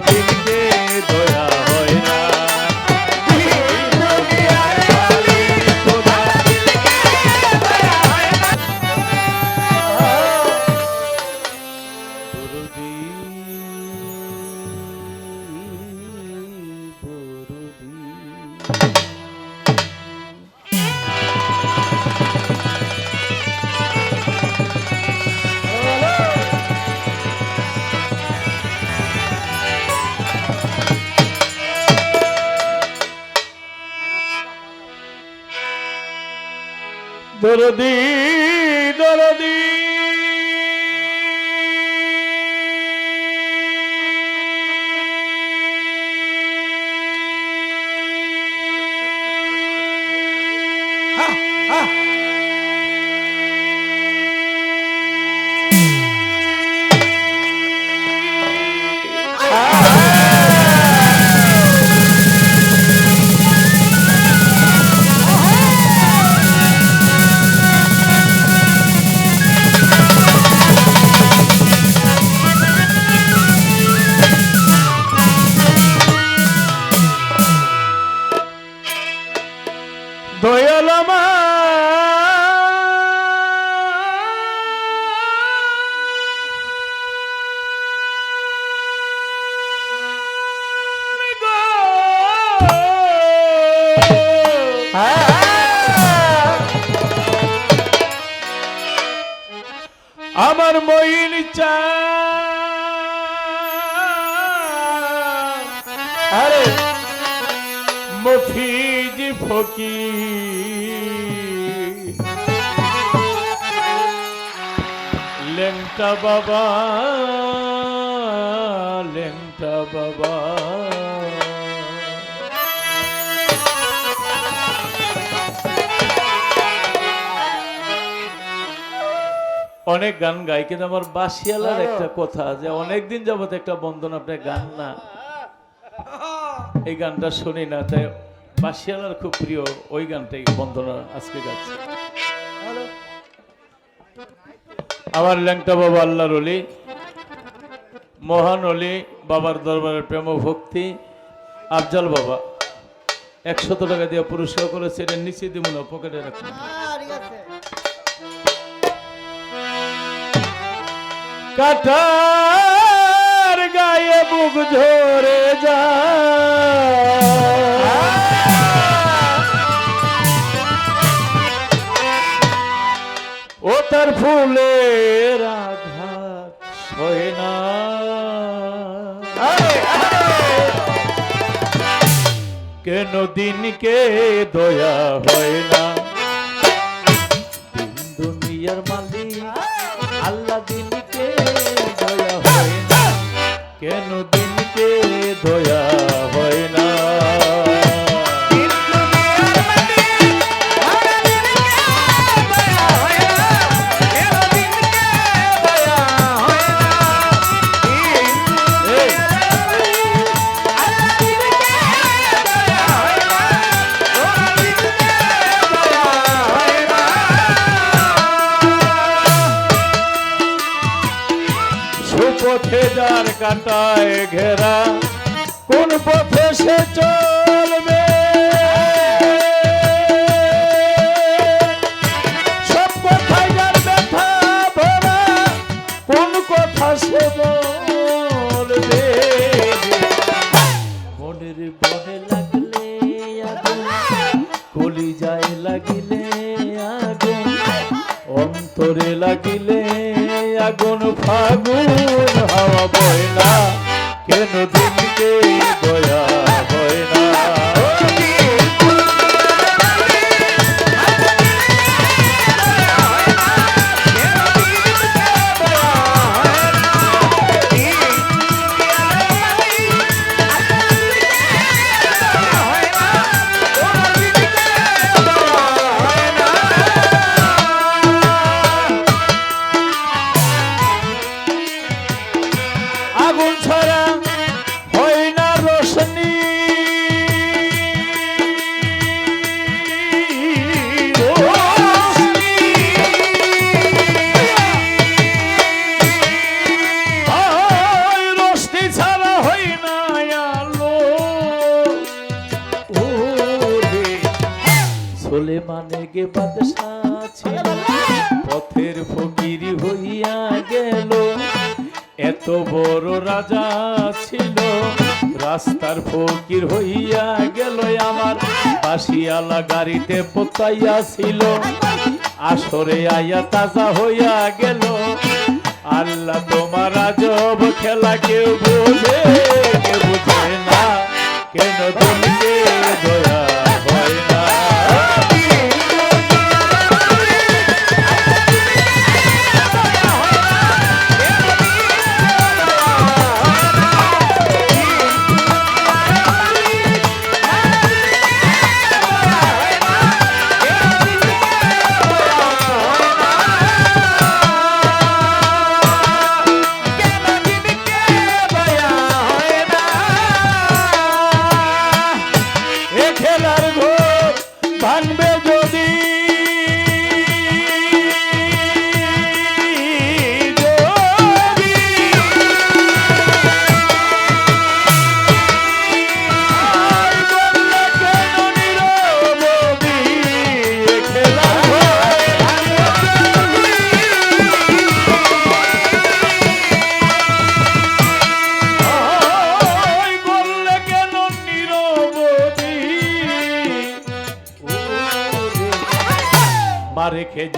দিনকে দয়া হয় না দরদি, দরদি। দরদি দরদি দয়াল আমার মইল চা। আরে মফিজ ফকি লেংটা বাবা লেংটা বাবা। অনেক গান গাই কিন্তু আমার বাসিয়ালার একটা কথা যে অনেকদিন যাবত একটা বন্ধন আপনার গান না। এই গানটা শুনি না তাই বাসিয়ালার খুব প্রিয় ওই গানটাই বন্ধনা আজকে গাচ্ছে। আমার ল্যাংটা বাবা আল্লাহর অলি মহান অলি বাবার দরবারের প্রেম ভক্তি। আফজাল বাবা, একশত টাকা দিয়ে পুরস্কার করেছে, এটা নিচে দিব না পকেটে রাখুন কাটার গায়ে বুক ঝরে যায়। তার ফুলের আঘাত না। কেন দিনকে দয়া হয় না? দিন দুনিয়ার মালিক, আল্লাহ দিনকে দয়া হয় না। কেন দিনকে দয়া সুপথে যার কাটায় ঘেরা কোন পথে সে চলবে বাদশাহ ছিল। পথের ফকির হইয়া গেল। এত বড় রাজা ছিল। রাস্তার ফকির হইয়া গেল আমার। বাসিয়ালা গাড়িতে পোতাইয়া ছিল। আসরে আইয়া তাজা হইয়া গেল। আল্লাহ তোমার আজব খেলা কেউ বোঝে, কেউ বুঝে না। কেন তোমাকে দয়া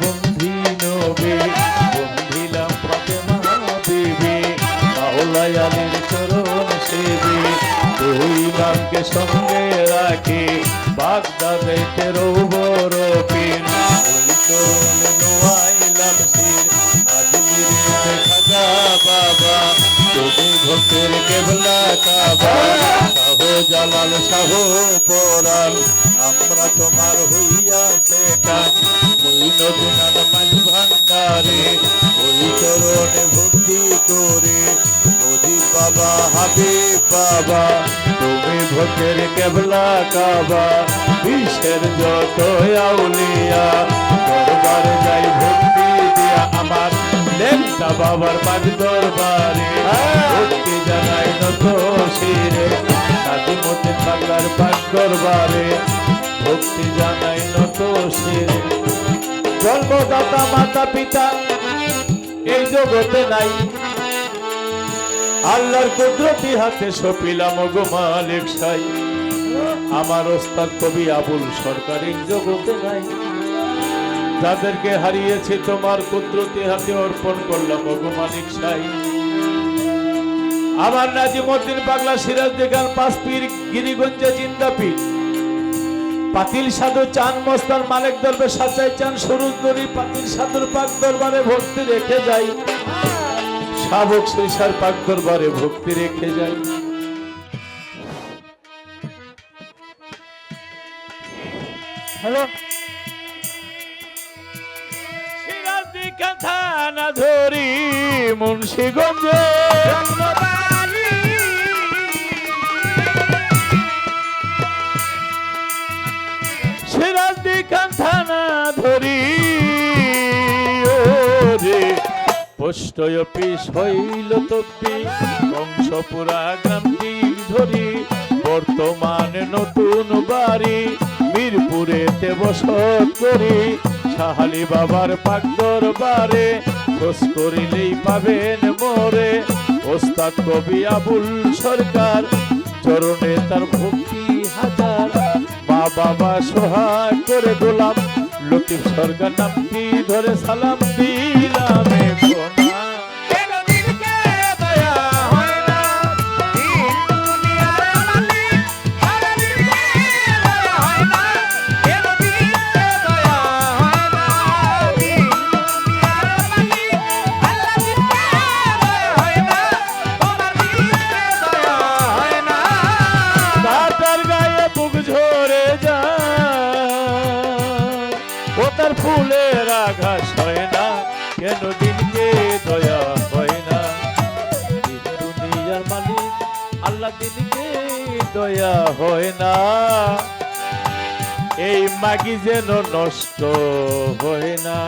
বন্ধি নবী, বন্ধিলাম ফাতেমা বিবি মাওলাই আলীর চরণ সেবি দুই নামকে সঙ্গে রাখি বাগদাদেতে রৌবর পিন ওই চরণে নোয়াইলাম শির আজমিরে খাজা বাবা তুমি ভক্তের কেবলা কাবা। শাহ জালাল শাহ পরাণ আমরা তোমার হইয়া ওই নদীনার মাঝ ভান্ডারে ওই চরণে ভক্তি করে। মোদি বাবা হাবিব বাবা তুমি ভক্তের কেবলা কাবা। বিশ্বের যত আউলিয়া দরবার যাই ভক্তি দিয়া আমার। লেখা বাবার পাঁচ দরবারে ভক্তি জানাই নত শিরে। নাদি মতে থাকার পাঁচ দরবারে ভক্তি জানাই নত জন্মদাতা মাতা পিতা, এই জগতে নাই। আল্লাহর কুদরতি হাতে সপিলাম গো মালিক সাই। আমার ওস্তাদ কবি আবুল সরকার এই জগতে নাই। যাদেরকে হারিয়েছি তোমার কুদরতি হাতে অর্পণ করলাম গো মালিক সাই। আমার নাজিমুদ্দিন পাগলা সিরাজ দেখান পাঁচ পীর গিরিগঞ্জে জিন্দাপীর। পাতিল সাধু চান মস্তান মালিক দরবে সাচাই চান সরুজ দরি পাতিল সাধুর পাক দরবারে ভক্তি রেখে যাই। শাবক সৈসার পাক দরবারে ভক্তি রেখে যাই। হ্যালো। সিরাজদি থানা ধরি মুন্সিগঞ্জে। অফিস হইল বংশপুরা ধরি। বর্তমানে নতুন বাড়ি, মিরপুরেতে বসত করি। সাহালি বাবার খোঁজ করিলেই পাবেন মোরে। ওস্তাদ কবি আবুল সরকার, চরণে তার ভক্তি হাজার। মা বাবা সহায় করে গোলাম, লতিফ সরকার নামটি ধরে সালাম দিলাম ফুলের আঘাস হয় না, কেন দিনকে দয়া হয় না? দিন দুনিয়ার মালিক আল্লাহ দিনকে দয়া হয় না। এই মাগি যেন নষ্ট হয় না।